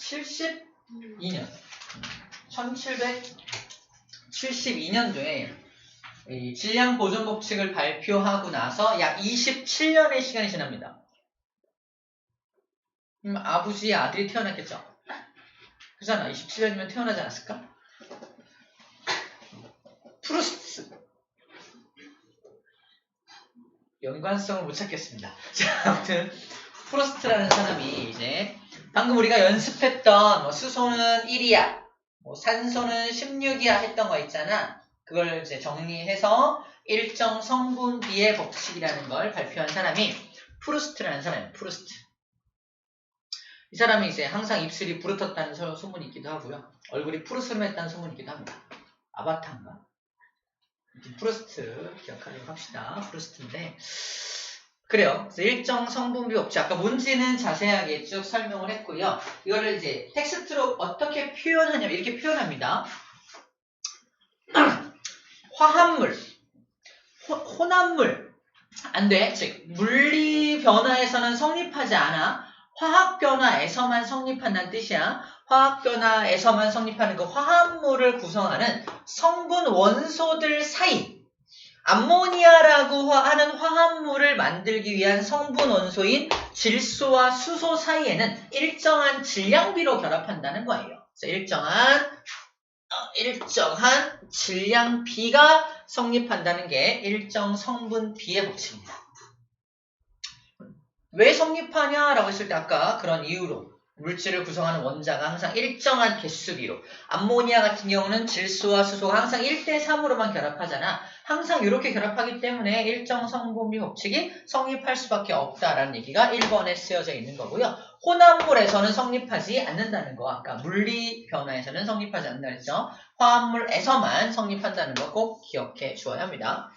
1772년 1772년도에 질량 보존 법칙을 발표하고 나서 약 27년의 시간이 지납니다. 음, 아버지의 아들이 태어났겠죠? 그잖아. 27년이면 태어나지 않았을까? 프루스트. 연관성을 못 찾겠습니다. 자, 아무튼 프로스트라는 사람이 이제 방금 우리가 연습했던 뭐 수소는 1이야, 뭐 산소는 16이야 했던 거 있잖아. 그걸 이제 정리해서 일정 성분비의 법칙이라는 걸 발표한 사람이 프루스트라는 사람이에요. 프루스트. 이 사람이 이제 항상 입술이 부르텄다는 소문이 있기도 하고요. 얼굴이 푸르스름했다는 소문이 있기도 합니다. 아바타인가? 프루스트 기억하도록 합시다. 프루스트인데 그래요. 그래서 일정 성분비 법칙 아까 뭔지는 자세하게 쭉 설명을 했고요. 이거를 이제 텍스트로 어떻게 표현하냐면 이렇게 표현합니다. 화합물, 호, 혼합물 안 돼. 즉 물리 변화에서는 성립하지 않아. 화학 변화에서만 성립한다는 뜻이야. 화학 변화에서만 성립하는 그 화합물을 구성하는 성분 원소들 사이 암모니아라고 하는 화합물을 만들기 위한 성분 원소인 질소와 수소 사이에는 일정한 질량비로 결합한다는 거예요. 그래서 일정한 어, 일정한 질량비가 성립한다는 게 일정 성분 비의 법칙입니다. 왜 성립하냐라고 했을 때 아까 그런 이유로 물질을 구성하는 원자가 항상 일정한 개수비로 암모니아 같은 경우는 질소와 수소가 항상 1대3으로만 결합하잖아. 항상 이렇게 결합하기 때문에 일정 성분비 법칙이 성립할 수밖에 없다라는 얘기가 1번에 쓰여져 있는 거고요. 혼합물에서는 성립하지 않는다는 거. 아까 물리 변화에서는 성립하지 않는다 그랬죠. 화합물에서만 성립한다는 거 꼭 기억해 주어야 합니다.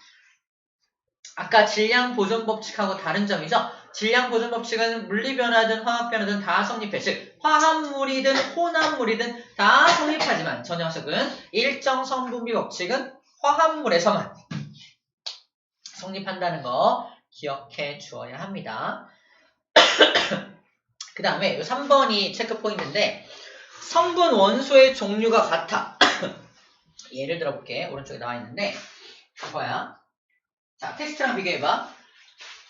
아까 질량 보존 법칙하고 다른 점이죠. 질량 보존 법칙은 물리 변화든 화학 변화든 다 성립해. 즉 화합물이든 혼합물이든 다 성립하지만 저 녀석은 일정 성분비 법칙은 화합물에서만 성립한다는 거 기억해 주어야 합니다. 그 다음에 3번이 체크 포인트인데 성분 원소의 종류가 같아. 예를 들어 볼게. 오른쪽에 나와 있는데 그거야. 자, 텍스트랑 비교해봐.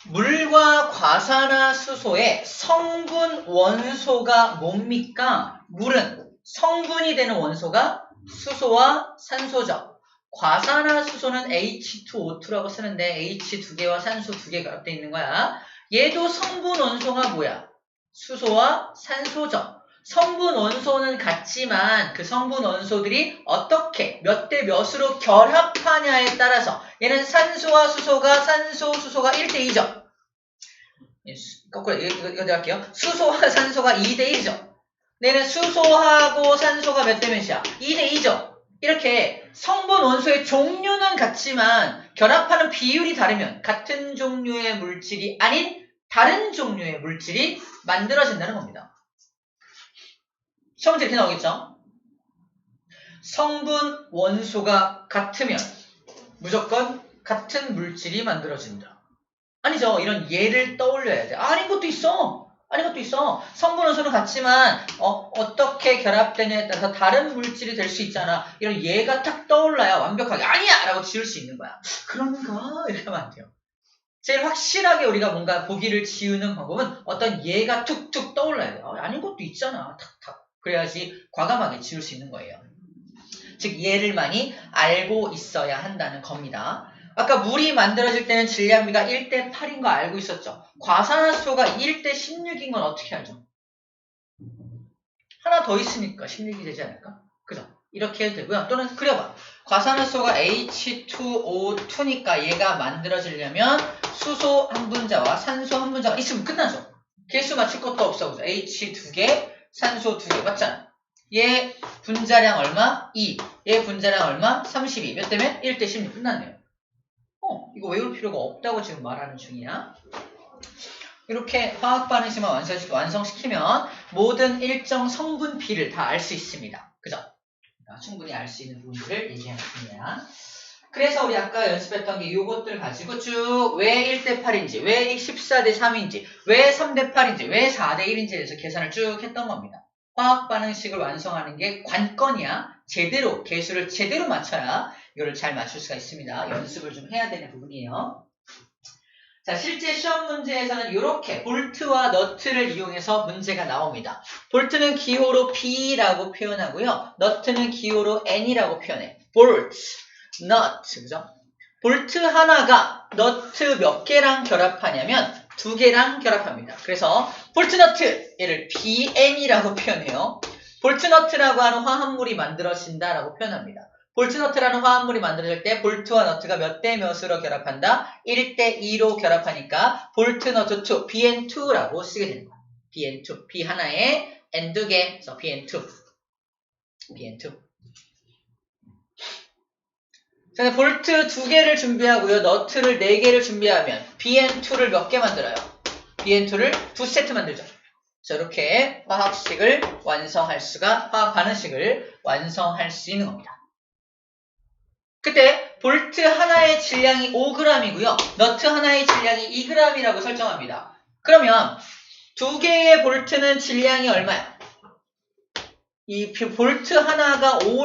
물과 과산화수소의 성분 원소가 뭡니까? 물은 성분이 되는 원소가 수소와 산소죠. 과산화수소는 H2O2라고 쓰는데 H 두 개와 산소 두 개가 결합되어 있는 거야. 얘도 성분 원소가 뭐야? 수소와 산소죠. 성분 원소는 같지만 그 성분 원소들이 어떻게 몇 대 몇으로 결합하냐에 따라서 얘는 산소와 수소가 산소, 수소가 1대 2죠. 거꾸로 이거, 이거 할게요. 수소와 산소가 2대 1이죠. 얘는 수소하고 산소가 몇 대 몇이야? 2대 2죠. 이렇게 성분 원소의 종류는 같지만 결합하는 비율이 다르면 같은 종류의 물질이 아닌 다른 종류의 물질이 만들어진다는 겁니다. 시험 문제 이렇게 나오겠죠? 성분 원소가 같으면 무조건 같은 물질이 만들어진다. 아니죠. 이런 예를 떠올려야 돼. 아 닌 것도 있어. 아닌 것도 있어. 성분 원소는 같지만 어, 떻게 결합되냐에 따라서 다른 물질이 될 수 있잖아. 이런 예가 탁 떠올라야 완벽하게 아니야! 라고 지을 수 있는 거야. 그런가? 하면 안 돼요. 제일 확실하게 우리가 뭔가 보기를 지우는 방법은 어떤 예가 툭툭 떠올라야 돼요. 아닌 것도 있잖아. 탁탁. 그래야지 과감하게 지울 수 있는 거예요. 즉 얘를 많이 알고 있어야 한다는 겁니다. 아까 물이 만들어질 때는 질량비가 1대 8인 거 알고 있었죠. 과산화수소가 1대 16인 건 어떻게 알죠? 하나 더 있으니까 16이 되지 않을까? 그죠? 이렇게 해도 되고요. 또는 그려봐. 과산화수소가 H2O2니까 얘가 만들어지려면 수소 한 분자와 산소 한 분자가 있으면 끝나죠. 개수 맞출 것도 없어. 그죠? H 두 개, 산소 두개 맞잖아. 얘 분자량 얼마? 2. 얘 분자량 얼마? 32. 몇 대면? 1대 16 끝났네요. 어, 이거 외울 필요가 없다고 지금 말하는 중이야. 이렇게 화학 반응식만 완성시키면 모든 일정 성분비를 다 알 수 있습니다. 그죠? 충분히 알 수 있는 부분들을 얘기하겠습니다. 그래서 우리 아까 연습했던 게 이것들 가지고 쭉 왜 1대 8인지, 왜 14대 3인지, 왜 3대 8인지, 왜 4대 1인지에 대해서 계산을 쭉 했던 겁니다. 화학 반응식을 완성하는 게 관건이야. 제대로 개수를 제대로 맞춰야 이거를 잘 맞출 수가 있습니다. 연습을 좀 해야 되는 부분이에요. 자, 실제 시험 문제에서는 이렇게 볼트와 너트를 이용해서 문제가 나옵니다. 볼트는 기호로 B라고 표현하고요. 너트는 기호로 N이라고 표현해. 볼트, 너트, 그죠? 볼트 하나가 너트 몇 개랑 결합하냐면 두 개랑 결합합니다. 그래서 볼트 너트 얘를 BN이라고 표현해요. 볼트 너트라고 하는 화합물이 만들어진다라고 표현합니다. 볼트 너트라는 화합물이 만들어질 때 볼트와 너트가 몇 대 몇으로 결합한다? 1대 2로 결합하니까 볼트 너트 2, BN2라고 쓰게 되는 거야. BN2, B 하나에 N 두 개, 그래서 BN2. BN2. 자, 볼트 두 개를 준비하고요. 너트를 네 개를 준비하면 BN2를 몇 개 만들어요? BN2를 두 세트 만들죠. 자, 이렇게 화학식을 완성할 수가, 화학 반응식을 완성할 수 있는 겁니다. 그때 볼트 하나의 질량이 5g이고요. 너트 하나의 질량이 2g이라고 설정합니다. 그러면 두 개의 볼트는 질량이 얼마야? 이 볼트 하나가 5